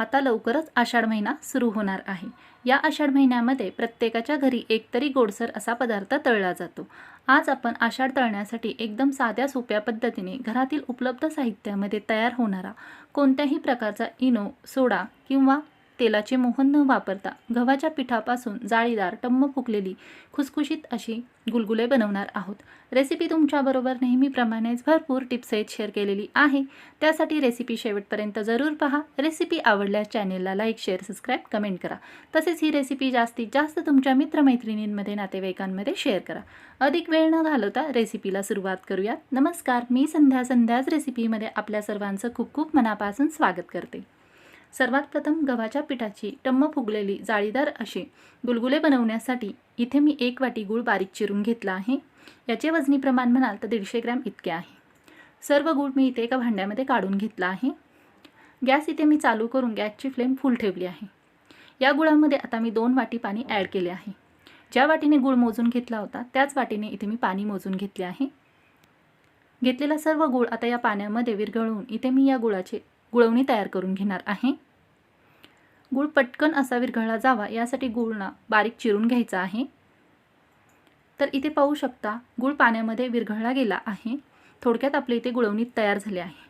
आता लवकरच आषाढ महिना सुरू होणार आहे. या आषाढ महिन्यामध्ये प्रत्येकाच्या घरी एकतरी गोडसर असा पदार्थ तळला जातो. आज आपण आषाढ तळण्यासाठी एकदम साध्या सोप्या पद्धतीने घरातील उपलब्ध साहित्यामध्ये तयार होणारा कोणत्याही प्रकारचा इनो सोडा किंवा तेलाचे मोहन न वापरता गव्हाच्या पिठापासून जाळीदार टम्म फुकलेली खुसखुशीत अशी गुलगुले बनवणार आहोत. रेसिपी तुमच्याबरोबर नेहमीप्रमाणेच भरपूर टिप्स आहेत शेअर केलेली आहे. त्यासाठी रेसिपी शेवटपर्यंत जरूर पहा. रेसिपी आवडल्यास चॅनेलला लाईक शेअर सबस्क्राईब कमेंट करा. तसेच ही रेसिपी जास्तीत जास्त तुमच्या मित्रमैत्रिणींमध्ये नातेवाईकांमध्ये शेअर करा. अधिक वेळ न घालवता रेसिपीला सुरुवात करूयात. नमस्कार. मी संध्या संध्याच रेसिपीमध्ये आपल्या सर्वांचं खूप खूप मनापासून स्वागत करते. सर्वात प्रथम गव्हाच्या पिठाची टम्म फुगलेली जाळीदार असे गुलगुले बनवण्यासाठी इथे मी एक वाटी गूळ बारीक चिरून घेतला आहे. याचे वजनी प्रमाण म्हणाल तर दीडशे ग्रॅम इतके आहे. सर्व गूळ मी इथे एका भांड्यामध्ये काढून घेतला आहे. गॅस इथे मी चालू करून गॅसची फ्लेम फुल ठेवली आहे. या गुळामध्ये आता मी दोन वाटी पाणी ॲड केले आहे. ज्या वाटीने गूळ मोजून घेतला होता त्याच वाटीने इथे मी पाणी मोजून घेतले आहे. घेतलेला सर्व गूळ आता या पाण्यामध्ये विरघळवून इथे मी या गुळाचे गुळवणी तयार करून घेणार आहे. गूळ पटकन असा विरघळला जावा यासाठी गुळना बारीक चिरून घ्यायचा आहे. तर इथे पाहू शकता गूळ पाण्यामध्ये विरघळला गेला आहे. थोडक्यात आपले इथे गुळवणी तयार झाले आहे.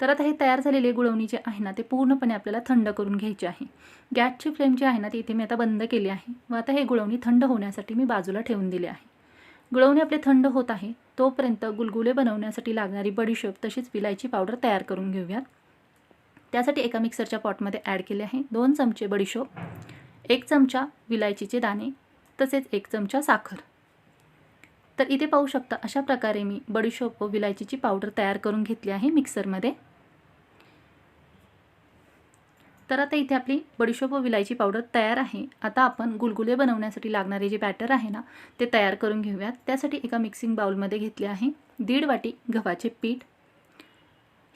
तर आता हे तयार झालेले गुळवणी जे आहे ना ते पूर्णपणे आपल्याला थंड करून घ्यायचे आहे. गॅसची फ्लेम जी आहे ना ती इथे मी आता बंद केली आहे. व आता हे गुळवणी थंड होण्यासाठी मी बाजूला ठेवून दिले आहे. गुळवणी आपले थंड होत आहे तोपर्यंत गुलगुले बनवण्यासाठी लागणारी बडीशेप तशीच विलायची पावडर तयार करून घेऊयात. त्यासाठी एका मिक्सरच्या पॉटमध्ये ॲड केले आहे. दोन चमचे बडीशोप एक चमचा विलायचीचे दाणे तसेच एक चमचा साखर. तर इथे पाहू शकता अशा प्रकारे मी बडीशोप व विलायचीची पावडर तयार करून घेतली आहे मिक्सरमध्ये. तर आता इथे आपली बडीशोप व विलायची पावडर तयार आहे. आता आपण गुलगुले बनवण्यासाठी लागणारे जे बॅटर आहे ना ते तयार करून घेऊयात. त्यासाठी एका मिक्सिंग बाउलमध्ये घेतले आहे. दीड वाटी गव्हाचे पीठ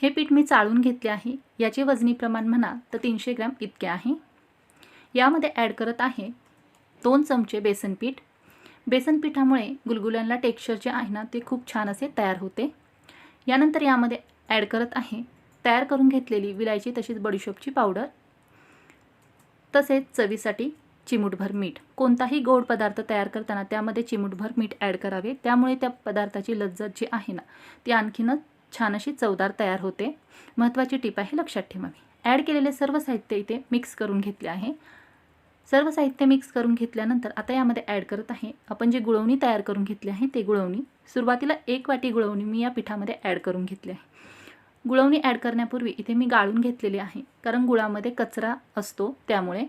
हे पीठ मी चाळून घेतले आहे. याचे वजनी प्रमाण म्हणा तर तीनशे ग्रॅम इतके आहे. यामध्ये ॲड करत आहे दोन चमचे बेसन पीठ. बेसन पिठामुळे गुलगुल्यांना टेक्स्चर जे आहे ना ते खूप छान असे तयार होते. यानंतर यामध्ये ॲड करत आहे तयार करून घेतलेली विलायची तशीच बडीशोपची पावडर तसेच चवीसाठी चिमूटभर मीठ. कोणताही गोड पदार्थ तयार करताना त्यामध्ये चिमूटभर मीठ ॲड करावे. त्यामुळे त्या पदार्थाची लज्जत जी आहे ना ती आणखीनच छान अशी चवदार तयार होते. महत्त्वाची टीप आहे लक्षात ठेवावी. ॲड केलेले सर्व साहित्य इथे मिक्स करून घेतले आहे. सर्व साहित्य मिक्स करून घेतल्यानंतर आता यामध्ये ॲड करत आहे. आपण जे गुळवणी तयार करून घेतली आहे ते गुळवणी. सुरुवातीला एक वाटी गुळवणी मी या पिठामध्ये ॲड करून घेतली आहे. गुळवणी ॲड करण्यापूर्वी इथे मी गाळून घेतलेली आहे. कारण गुळामध्ये कचरा असतो त्यामुळे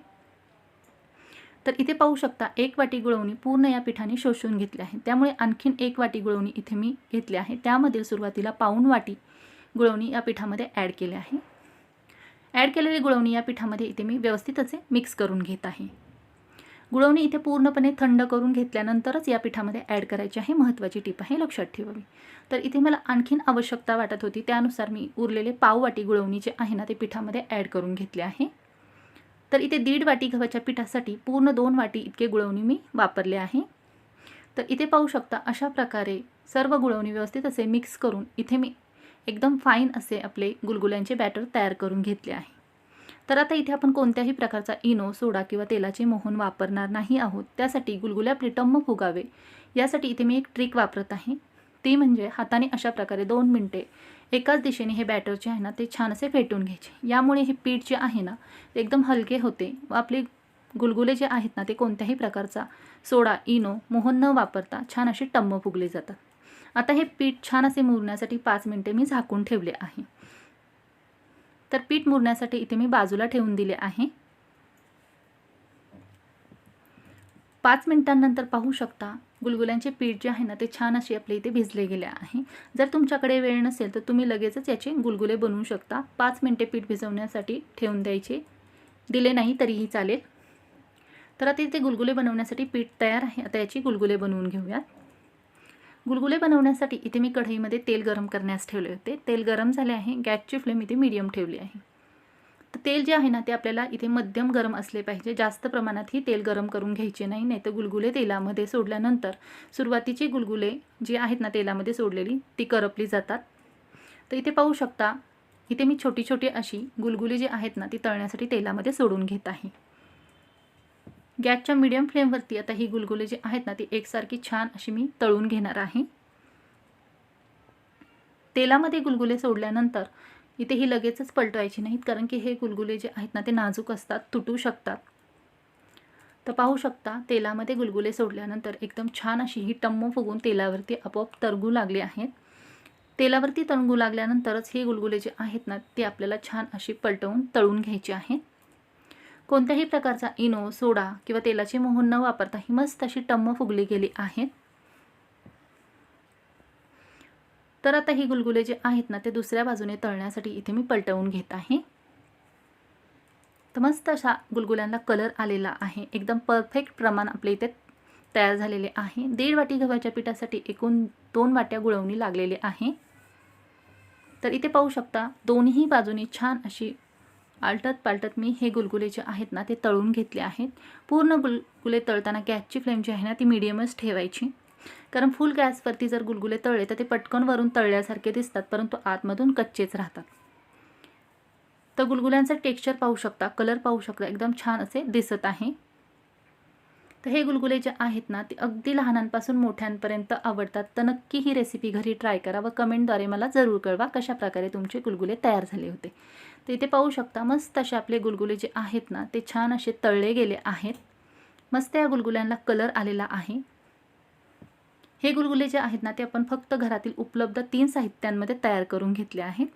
तर इथे पाहू शकता एक वाटी गुळवणी पूर्ण या पिठाने शोषून घेतली आहे. त्यामुळे आणखीन एक वाटी गुळवणी इथे मी घेतली आहे. त्यामधील सुरुवातीला पाऊण वाटी गुळवणी या पिठामध्ये ॲड केले आहे. ॲड केलेली गुळवणी या पिठामध्ये इथे मी व्यवस्थित असे मिक्स करून घेत आहे. गुळवणी इथे पूर्णपणे थंड करून घेतल्यानंतरच या पिठामध्ये ॲड करायची आहे महत्त्वाची टीप आहे लक्षात ठेवावी. तर इथे मला आणखीन आवश्यकता वाटत होती त्यानुसार मी उरलेले पाव वाटी गुळवणी जे आहे ना ते पिठामध्ये ॲड करून घेतले आहे. तर इथे दीड वाटी गव्हाच्या पिठासाठी पूर्ण दोन वाटी इतके गुळवणी मी वापरले आहे. तर इथे पाहू शकता अशा प्रकारे सर्व गुळवणी व्यवस्थित असे मिक्स करून इथे मी एकदम फाईन असे आपले गुलगुल्यांचे बॅटर तयार करून घेतले आहे. तर आता इथे आपण कोणत्याही प्रकारचा इनो सोडा किंवा तेलाचे मोहन वापरणार नाही आहोत. त्यासाठी गुलगुले आपले टम्म फुगावे. यासाठी इथे मी एक ट्रिक वापरत आहे. ती म्हणजे हाताने अशा प्रकारे दोन मिनटे एकाच दिशेने हे बॅटर जे आहे ना ते छान असे फेटून घ्यायचे. यामुळे हे पीठ जे आहे ना ते एकदम हलके होते व आपले गुलगुले जे आहेत ना ते कोणत्याही प्रकारचा सोडा इनो मोहन न वापरता छान असे टम्म फुगले जातात. आता हे पीठ छान असे मुरण्यासाठी पाच मिनटे मी झाकून ठेवले आहे. तर पीठ मुरण्यासाठी इथे मी बाजूला ठेवून दिले आहे. पाच मिनिटांनंतर पाहू शकता गुलगुल्यांचे पीठ जे आहे ना ते छान असे आपले इथे भिजले गेले आहे. जर तुमच्याकडे वेळ नसेल तर तुम्ही लगेचच याचे गुलगुले बनवू शकता. पाच मिनटे पीठ भिजवण्यासाठी ठेवून द्यायचे. दिले नाही तरीही चालेल. तर आता इथे गुलगुले बनवण्यासाठी पीठ तयार आहे. आता याची गुलगुले बनवून घेऊयात. गुलगुले बनवण्यासाठी इथे मी कढईमध्ये तेल गरम करण्यास ठेवले होते. तेल गरम झाले आहे. गॅसची फ्लेम इथे मीडियम ठेवली आहे. तेल जे आहे ना ते आपल्याला इथे मध्यम गरम असले पाहिजे. जास्त प्रमाणात ही तेल गरम करून घ्यायचे नाही नाही तर गुलगुले तेलामध्ये सोडल्यानंतर सुरुवातीचे गुलगुले जे आहेत ना तेलामध्ये सोडलेली ती करपली जातात. तर इथे पाहू शकता इथे मी छोटी छोटी अशी गुलगुली जी आहेत ना ती तळण्यासाठी तेलामध्ये सोडून घेत आहे. गॅसच्या मिडियम फ्लेमवरती आता ही गुलगुली जी आहेत ना ती एकसारखी छान अशी मी तळून घेणार आहे. तेलामध्ये गुलगुले सोडल्यानंतर इथे ही लगेचच पलटवायची नाहीत कारण की हे गुलगुले जे आहेत ना ते नाजूक असतात तुटू शकतात. तर पाहू शकता तेलामध्ये गुलगुले सोडल्यानंतर एकदम छान अशी ही टम्म फुगून तेलावरती आपोआप तरगू लागले आहेत. तेलावरती तळगू लागल्यानंतरच हे गुलगुले जे आहेत ना ते आपल्याला छान अशी पलटवून तळून घ्यायचे आहे कोणत्याही प्रकारचा इनो सोडा किंवा तेलाचे मोहन न वापरता ही मस्त अशी टम्म फुगली गेली आहेत. तर आता ही गुलगुले जे आहेत ना ते दुसऱ्या बाजूने तळण्यासाठी इथे मी पलटवून घेत आहे. तर मस्त अशा गुलगुल्यांना कलर आलेला आहे. एकदम परफेक्ट प्रमाण आपल्या इथे तयार झालेले आहे. दीड वाटी गव्हाच्या पिठासाठी एकूण दोन वाट्या गुळवणी लागलेले आहे. तर इथे पाहू शकता दोन्ही बाजूनी छान अशी आलटत पालटत मी हे गुलगुले जे आहेत ना ते तळून घेतले आहेत. पूर्ण गुलगुले तळताना गॅसची फ्लेम जी आहे ना ती मिडियमच ठेवायची. कारण फुल गॅसवरती जर गुलगुले तळले तर ते पटकन वरून तळल्यासारखे दिसतात परंतु आतमधून कच्चेच राहतात. तर गुलगुल्यांचं टेक्स्चर पाहू शकता कलर पाहू शकता एकदम छान असे दिसत आहे. तर हे गुलगुले जे आहेत ना ते अगदी लहानांपासून मोठ्यांपर्यंत आवडतात. तर नक्की ही रेसिपी घरी ट्राय करा व कमेंटद्वारे मला जरूर कळवा कशा प्रकारे तुमचे गुलगुले तयार झाले होते. तर इथे पाहू शकता मस्त असे आपले गुलगुले जे आहेत ना ते छान असे तळले गेले आहेत. मस्त या गुलगुल्यांना कलर आलेला आहे. हे गुलगुले जे आहेत ना ते आपण फक्त घरातील उपलब्ध तीन साहित्यांमध्ये तयार करून घेतले आहेत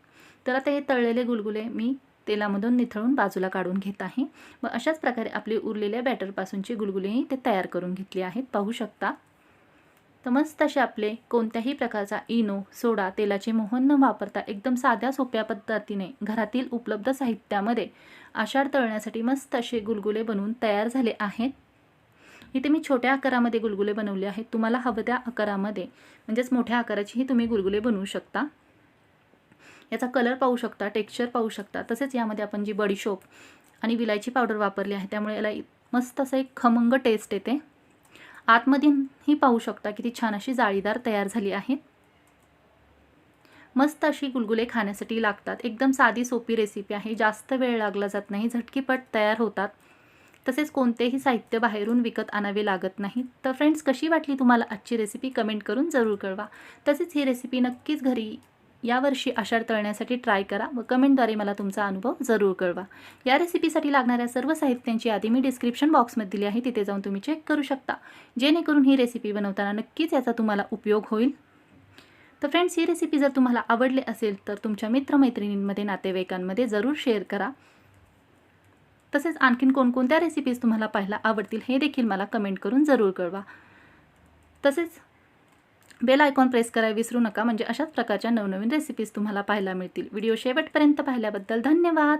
तर आता हे तळलेले गुलगुले मी तेलामधून निथळून बाजूला काढून घेत आहे. व अशाच प्रकारे आपली उरलेल्या बॅटरपासूनची गुलगुलेही ते तयार करून घेतली आहेत. पाहू शकता. तर मस्त असे आपले कोणत्याही प्रकारचा इनो सोडा तेलाचे मोहन न वापरता एकदम साध्या सोप्या पद्धतीने घरातील उपलब्ध साहित्यामध्ये आषाढ तळण्यासाठी मस्त असे गुलगुले बनवून तयार झाले आहेत. इथे मी छोट्या आकारामध्ये गुलगुले बनवले आहेत. तुम्हाला हवं त्या आकारामध्ये. म्हणजेच मोठ्या आकाराचीही तुम्ही गुलगुले बनवू शकता. याचा कलर पाहू शकता टेक्स्चर पाहू शकता. तसेच यामध्ये आपण जी बडीशोप आणि विलायची पावडर वापरली आहे त्यामुळे याला मस्त असं एक खमंग टेस्ट येते. आतमधूनही पाहू शकता किती छान अशी जाळीदार तयार झाली आहे. मस्त अशी गुलगुले खाण्यासाठी लागतात. एकदम साधी सोपी रेसिपी आहे. जास्त वेळ लागला जात नाही. झटकीपट तयार होतात. तसेच कोणतेही साहित्य बाहेरून विकत आणावे लागत नाही तर फ्रेंड्स कशी वाटली तुम्हाला आजची रेसिपी कमेंट करून जरूर कळवा. तसेच ही रेसिपी नक्कीच घरी यावर्षी आषाढ तळण्यासाठी ट्राय करा व कमेंटद्वारे मला तुमचा अनुभव जरूर कळवा. या रेसिपीसाठी लागणाऱ्या सर्व साहित्यांची यादी मी डिस्क्रिप्शन बॉक्समध्ये दिली आहे. तिथे जाऊन तुम्ही चेक करू शकता. जेणेकरून ही रेसिपी बनवताना नक्कीच याचा तुम्हाला उपयोग होईल. तर फ्रेंड्स ही रेसिपी जर तुम्हाला आवडली असेल तर तुमच्या मित्रमैत्रिणींमध्ये नातेवाईकांमध्ये जरूर शेअर करा. तसेच आणखीन कोणकोणत्या रेसिपीज तुम्हाला पाहायला आवडतील हे देखील मला कमेंट करून जरूर कळवा. तसेच बेल आयकॉन प्रेस करायला विसरू नका म्हणजे अशाच प्रकारच्या नवनवीन रेसिपीज तुम्हाला पाहायला मिळतील. व्हिडिओ शेवटपर्यंत पाहिल्याबद्दल धन्यवाद.